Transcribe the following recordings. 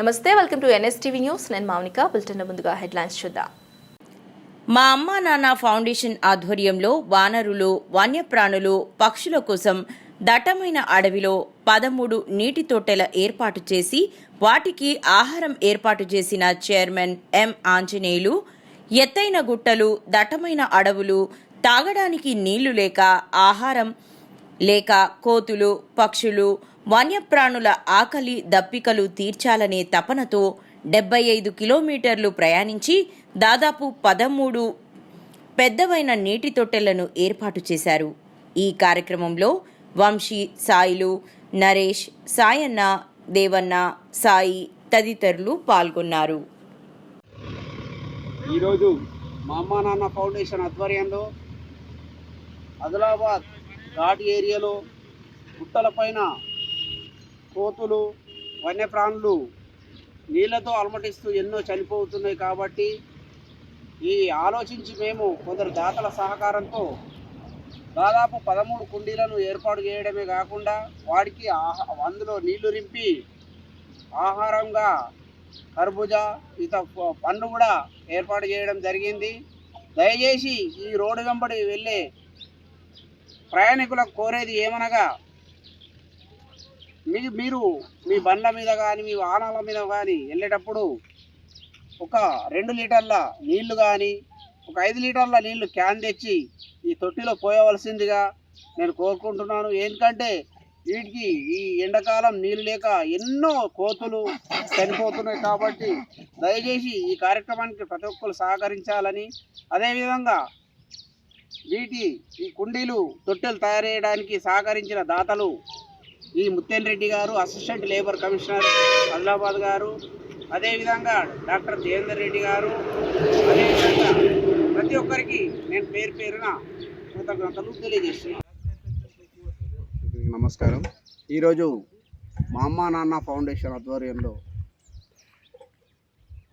నమస్తే welcome to NSTV news. నేను Mounika bulletin ముందుగా హెడ్లైన్స్ చూద్దాం. మా అమ్మా నాన్న ఫౌండేషన్ ఆధ్వర్యంలో వానరులు వన్యప్రాణులు పక్షుల కోసం దట్టమైన అడవిలో పదమూడు నీటి తొట్టెల ఏర్పాటు చేసి వాటికి ఆహారం ఏర్పాటు చేసిన చైర్మన్ ఎం ఆంజనేయులు ఎత్తైన గుట్టలు దట్టమైన అడవులు తాగడానికి నీళ్ళు లేక ఆహారం లేక కోతులు పక్షులు వన్యప్రాణుల ఆకలి దప్పికలు తీర్చాలనే తపనతో డెబ్బై ఐదు కిలోమీటర్లు ప్రయాణించి దాదాపు పదమూడు పెద్దవైన నీటి తొట్టెలను ఏర్పాటు చేశారు. ఈ కార్యక్రమంలో వంశీ సాయిలు నరేష్ సాయన్న దేవన్న సాయి తదితరులు పాల్గొన్నారు. ఈరోజు మా అమ్మా నాన్న ఫౌండేషన్ ఆధ్వర్యంలో ఆదిలాబాద్ ఘాట్ ఏరియాలో గుట్టలపైన కోతులు వన్యప్రాణులు నీళ్ళతో అలమటిస్తూ ఎన్నో చనిపోతున్నాయి కాబట్టి ఈ ఆలోచించి మేము కొందరు దాతల సహకారంతో దాదాపు పదమూడు కుండీలను ఏర్పాటు చేయడమే కాకుండా వాడికి ఆహా అందులో నీళ్ళు రింపి ఆహారంగా కర్బూజా ఇత పండు పండ్లు కూడా ఏర్పాటు చేయడం జరిగింది. దయచేసి ఈ రోడ్డు వెంబడి వెళ్ళే ప్రయాణికులకు కోరేది ఏమనగా మీ మీరు మీ బండ్ల మీద కానీ మీ వాహనాల మీద కానీ వెళ్ళేటప్పుడు ఒక రెండు లీటర్ల నీళ్ళు కానీ ఒక ఐదు లీటర్ల నీళ్ళు క్యాన్ తెచ్చి ఈ తొట్టిలో పోయవలసిందిగా నేను కోరుకుంటున్నాను. ఎందుకంటే వీటికి ఈ ఎండాకాలం నీళ్ళు లేక ఎన్నో కోతులు చనిపోతున్నాయి కాబట్టి దయచేసి ఈ కార్యక్రమానికి ప్రతి ఒక్కరు సహకరించాలని అదేవిధంగా వీటి ఈ కుండీలు తొట్టెలు తయారు చేయడానికి సహకరించిన దాతలు ఈ ముత్తేన్ రెడ్డి గారు అసిస్టెంట్ లేబర్ కమిషనర్ ఆదిలాబాద్ గారు అదేవిధంగా డాక్టర్ దేవేందర్ రెడ్డి గారు అదేవిధంగా ప్రతి ఒక్కరికి నేను పేరు పేరున కృతజ్ఞతలు తెలియజేస్తున్నాను. నమస్కారం. ఈరోజు మా అమ్మ నాన్న ఫౌండేషన్ ఆధ్వర్యంలో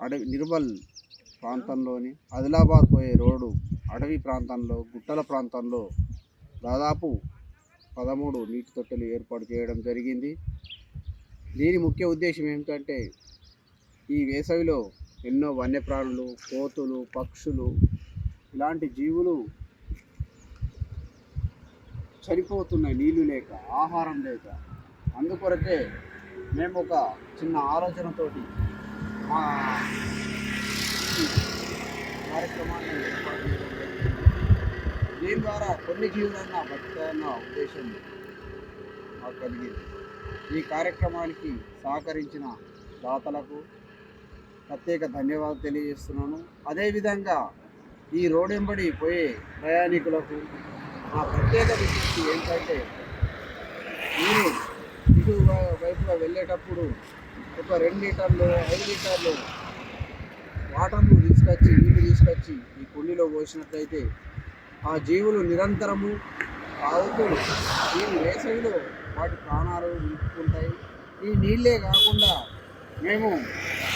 అడవి నిర్మల్ ప్రాంతంలోని ఆదిలాబాద్ పోయే రోడ్డు అడవి ప్రాంతంలో గుట్టల ప్రాంతంలో దాదాపు పదమూడు నీటి తొట్టెలు ఏర్పాటు చేయడం జరిగింది. దీని ముఖ్య ఉద్దేశం ఏమిటంటే ఈ వేసవిలో ఎన్నో వన్యప్రాణులు కోతులు పక్షులు ఇలాంటి జీవులు చనిపోతున్న నీళ్ళు లేక ఆహారం లేక. అందుకొరకే మేము ఒక చిన్న ఆలోచనతోటి మా కార్యక్రమాన్ని ఏర్పాటు చేయడం జరిగింది. దీని ద్వారా కొన్ని జీవులన్నా బతుకుతాయన్న ఉద్దేశం మాకు కలిగింది ఈ కార్యక్రమానికి సహకరించిన దాతలకు ప్రత్యేక ధన్యవాదాలు తెలియజేస్తున్నాను. అదేవిధంగా ఈ రోడెంబడి పోయే ప్రయాణికులకు నా ప్రత్యేక విజ్ఞప్తి ఏంటంటే మీరు ఇటు వై- వైపుగా వెళ్ళేటప్పుడు ఒక రెండు లీటర్లు ఐదు లీటర్లు వాటర్ను తీసుకొచ్చి నీళ్ళు తీసుకొచ్చి ఈ కుండీలో పోసినట్లయితే ఆ జీవులు నిరంతరము ఆగుతూ ఈ వేసవిలో వాటి ప్రాణాలు నింపుకుంటాయి. ఈ నీళ్ళే కాకుండా మేము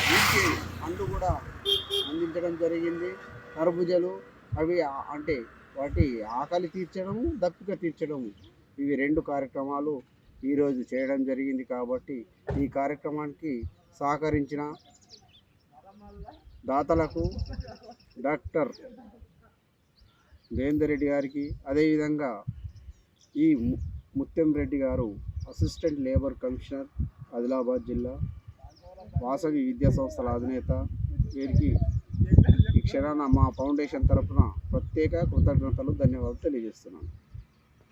వీటికి పండ్లు కూడా అందించడం జరిగింది. కర్బుజలు అవి అంటే వాటి ఆకలి తీర్చడము దప్పిక తీర్చడము. ఇవి రెండు కార్యక్రమాలు ఈరోజు చేయడం జరిగింది కాబట్టి ఈ కార్యక్రమానికి సహకరించిన దాతలకు డాక్టర్ దేవేందర్ రెడ్డి గారికి. అదేవిధంగా ఈ ము- ముత్యం రెడ్డి గారు అసిస్టెంట్ లేబర్ కమిషనర్ ఆదిలాబాద్ జిల్లా వాసవి విద్యా సంస్థల అధినేత. వీరికి ఈ క్షణాన మా ఫౌండేషన్ తరపున ప్రత్యేక కృతజ్ఞతలు ధన్యవాదాలు తెలియజేస్తున్నాను.